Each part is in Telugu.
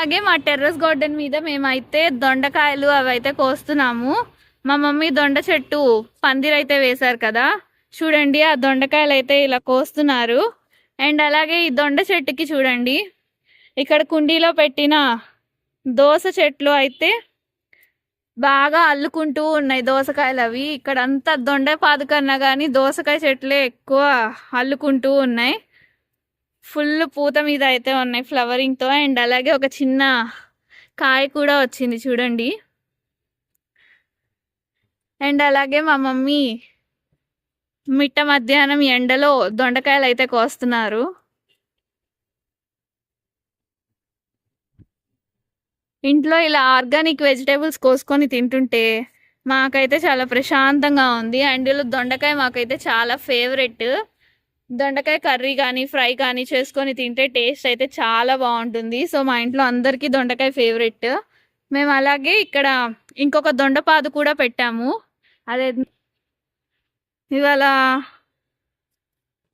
అలాగే మా టెర్రస్ గార్డెన్ మీద మేమైతే దొండకాయలు అవి అయితే కోస్తున్నాము. మా మమ్మీ దొండ చెట్టు పందిరైతే వేశారు కదా. చూడండి ఆ దొండకాయలు అయితే ఇలా కోస్తున్నారు. అండ్ అలాగే ఈ దొండ చెట్టుకి చూడండి. ఇక్కడ కుండీలో పెట్టిన దోస చెట్లు అయితే బాగా అల్లుకుంటూ ఉన్నాయి దోసకాయలు అవి. ఇక్కడ అంతా దొండ పాదుకన్నా కానీ దోసకాయ చెట్లే ఎక్కువ అల్లుకుంటూ ఉన్నాయి. ఫుల్ పూత మీద అయితే ఉన్నాయి ఫ్లవరింగ్తో అండ్ అలాగే ఒక చిన్న కాయ కూడా వచ్చింది చూడండి. అండ్ అలాగే మా మమ్మీ మిట్ట మధ్యాహ్నం ఎండలో దొండకాయలు అయితే కోస్తున్నారు. ఇంట్లో ఇలా ఆర్గానిక్ వెజిటేబుల్స్ కోసుకొని తింటుంటే మాకైతే చాలా ప్రశాంతంగా ఉంది. అండ్ ఇలా దొండకాయ మాకైతే చాలా ఫేవరెట్ దొండకాయ కర్రీ కానీ ఫ్రై కానీ చేసుకొని తింటే టేస్ట్ అయితే చాలా బాగుంటుంది. సో మా ఇంట్లో అందరికీ దొండకాయ ఫేవరెట్. మేము అలాగే ఇక్కడ ఇంకొక దొండపాదు కూడా పెట్టాము. అదే ఇవాళ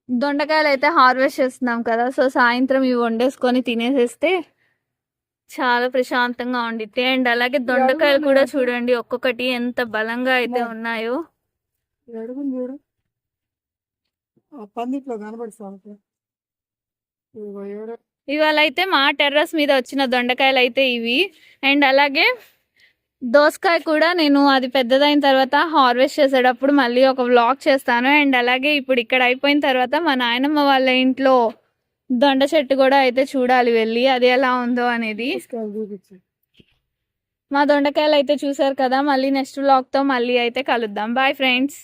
దొండకాయలు అయితే హార్వెస్ట్ చేస్తున్నాం కదా సో సాయంత్రం ఇవి వండేసుకొని తినేసేస్తే చాలా ప్రశాంతంగా ఉండిద్ది. అండ్ అలాగే దొండకాయలు కూడా చూడండి ఒక్కొక్కటి ఎంత బలంగా అయితే ఉన్నాయో. పందిట్లో ఇవాళ అయితే మా టెర్రస్ మీద వచ్చిన దొండకాయలు అయితే ఇవి. అండ్ అలాగే దోసకాయ కూడా నేను అది పెద్దదైన తర్వాత హార్వెస్ట్ చేసేటప్పుడు మళ్ళీ ఒక వ్లాగ్ చేస్తాను. అండ్ అలాగే ఇప్పుడు ఇక్కడ అయిపోయిన తర్వాత మా నాయనమ్మ వాళ్ళ ఇంట్లో దొండ చెట్టు కూడా అయితే చూడాలి వెళ్ళి. అది ఎలా ఉందో అనేది. మా దొండకాయలు అయితే చూసారు కదా మళ్ళీ నెక్స్ట్ వ్లాగ్తో మళ్ళీ అయితే కలుద్దాం. Bye friends.